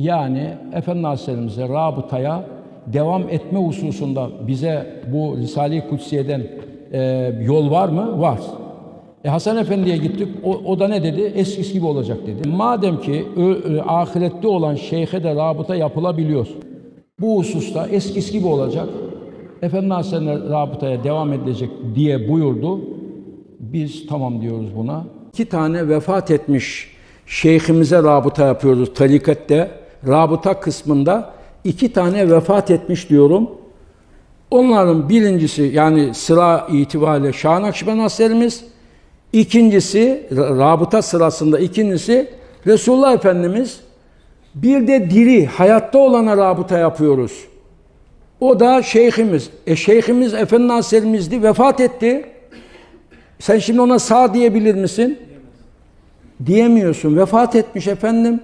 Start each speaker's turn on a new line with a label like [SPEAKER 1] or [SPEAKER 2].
[SPEAKER 1] Yani Efendi Hazretlerimize rabıtaya devam etme hususunda bize bu Risale-i Kutsiye'den e, yol var mı? Var. E Hasan Efendi'ye gittik. O, o da ne dedi? Eskisi gibi olacak dedi. Madem ki ö, ö, ahirette olan şeyhe de rabıta yapılabiliyor. Bu hususta eskisi gibi olacak. Efendi Hazretleri rabıtaya devam edilecek diye buyurdu. Biz tamam diyoruz buna. İki tane vefat etmiş şeyhimize rabıta yapıyoruz tarikatte. Rabıta kısmında iki tane vefat etmiş diyorum. Onların birincisi yani sıra itibariyle Şah Nakşibend Hazretlerimiz, ikincisi rabıta sırasında ikincisi Resulullah Efendimiz bir de diri, hayatta olana rabıta yapıyoruz. O da şeyhimiz. E şeyhimiz Efendi Hazretlerimizdi, vefat etti. Sen şimdi ona sağ diyebilir misin? Diyemiyorsun. Vefat etmiş efendim.